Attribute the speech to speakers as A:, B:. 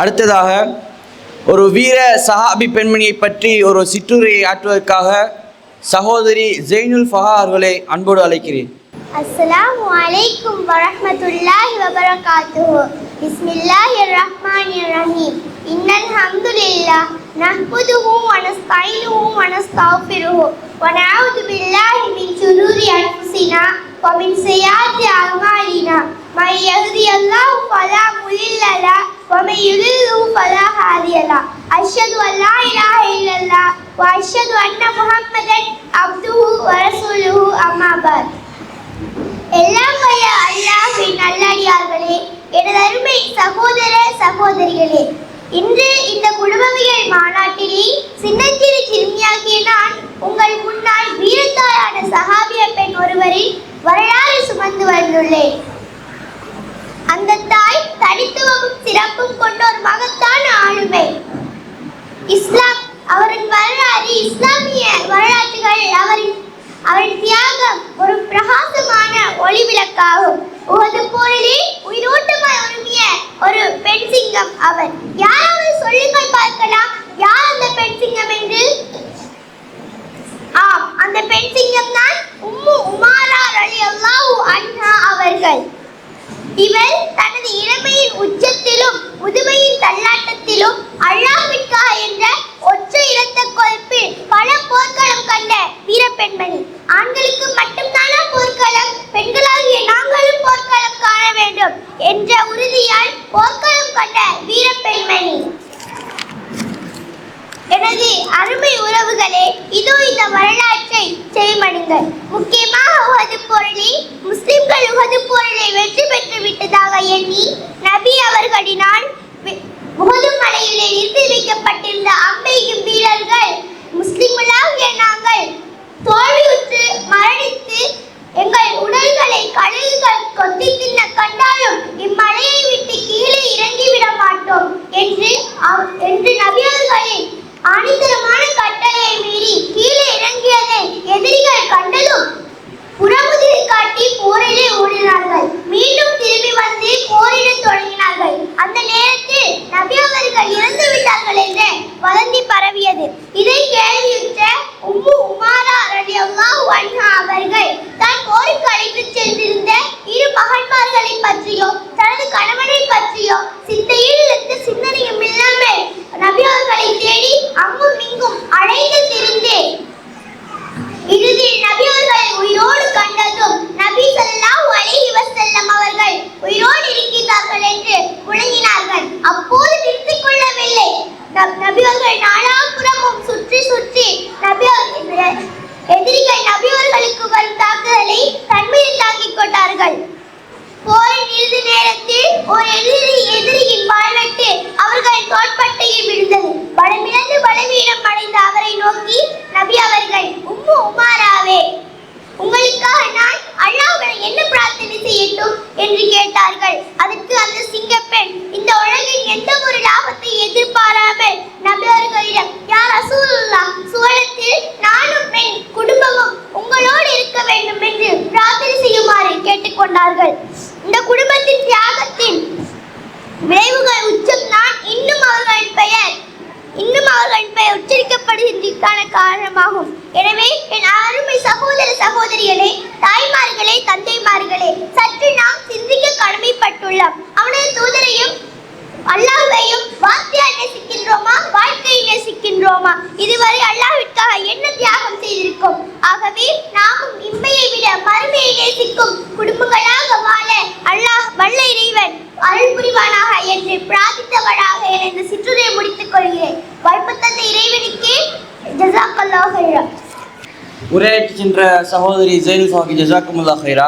A: அடுத்ததாக ஒரு வீர சஹாபி பெண்மணியை பற்றி ஒரு சிற்றுரையை ஆற்றுவதற்காக சகோதரி ஜெய்னுல் ஃபஹா அவர்களை அன்போடு அழைக்கிறேன்.
B: அஸ்ஸலாமு அலைக்கும் வரஹ்மத்துல்லாஹி வபரகாத்துஹு. பிஸ்மில்லாஹிர் ரஹ்மானிர் ரஹீம். இன்னல் ஹம்துலில்லாஹ் நஹ்முதுஹு வ நஸ்தைனுஹு வ நஸ்தக்ஃபிருஹு வ நஅஊது பில்லாஹி மின் ஷுரூரி அன்ஃபுசினா வ மின் செய்யாதி அஅமாலினா மை யஹ்தியல்லாஹு ஃபலா முதில்ல ومن يضلل فلا هادي له أشهد أن لا إله إلا الله وأشهد أن محمدا عبده ورسوله أما بعد எல்லாம் வல்ல அல்லாஹ்வின் நல்லடியார்களே எனது அருமை சகோதர சகோதரிகளே இன்று இந்த குடும்பவியல் மாநாட்டிலே சின்னஞ்சிறு சிறுமியாகிய நான் உங்கள் முன்னால் வீரத்தாயான சஹாபிய பெண் ஒருவரின் வரலாறு சுமந்து வந்துள்ளேன் தனித்துவமும் கொண்ட ஒரு மகத்தான ஆளுமை. இஸ்லாம் அவரின் வரலாறு இஸ்லாமிய வரலாற்றுகள் அவரின் அவரின் தியாகம் ஒரு பிரகாசமான ஒளி விளக்காகும். உகது போரிலே உயிரோட்டமாய் உருமிய ஒரு பெண் சிங்கம் அவர். யாராவது சொல்லுங்கள் பார்க்கலாம் யார் அந்த பெண் சிங்கம் என்று? ஆம் அந்த பெண் சிங்கம் தான் போர்க்களம் கண்ட வீரப்பெண்மணி. எனது அருமை உறவுகளே இதோ இந்த வரலாற்றை செவிமடுங்கள். முக்கியமாக உகது போரிலே முஸ்லிம்கள் உகது பொருளை வதந்தி பரவியது. இதை நபி எதிரிகள் நபியோர்களுக்கு வரும் தாக்குதலை தன்மையில் தாக்கிக் கொண்டார்கள். போரின் இறுதி நேரத்தில் ஒரு எதிரி எதிரியின் வாழ்வெட்டு அவர்கள் தோட்பட்டையில் விழுந்தது. பலமிழந்து பலவீனம் அடைந்த அவரை நோக்கி கொண்டார்கள். இந்த குடும்பத்தின் தியாகத்தின் விளைவுகள் உச்சம். தான் இன்னும் அவர்களின் பெயர் இன்னும் அவர்களின் பெயர் உச்சரிக்கப்படுகின்றதற்கான காரணமாகும். எனவே என் அருமை சகோதர சகோதரிகளே தாய்மார்களே தந்தைமார்களே சற்று நாம் சிந்திக்க கடமைப்பட்டுள்ளோம். அவனது தூதரையும் அல்லாஹையும் வார்த்தையால் நேசிக்கின்றோமா வாழ்க்கையை நேசிக்கின்றோமா? இதுவரை அல்லாஹ்விற்காக என்ன தியாகம் செய்திருக்கோம்? ஆகவே நாமும் இம்மையை விட மறுமையை நேசிக்கும் குடும்பங்களாக வாழ அல்லாஹ் வல்ல இறைவன் அருள் புரிவானாக என்று பிரார்த்தித்தவளாக என இந்த சிற்றுரையை முடித்துக் கொள்கிறேன். வாய்ப்பு தந்த இறைவனுக்கே ஜசாக்கல்லாஹ் ஹைரா
A: சகோதரி ஜெயில் ஃபஹாக்கு ஜசாக்குமுல்லா ஹைரா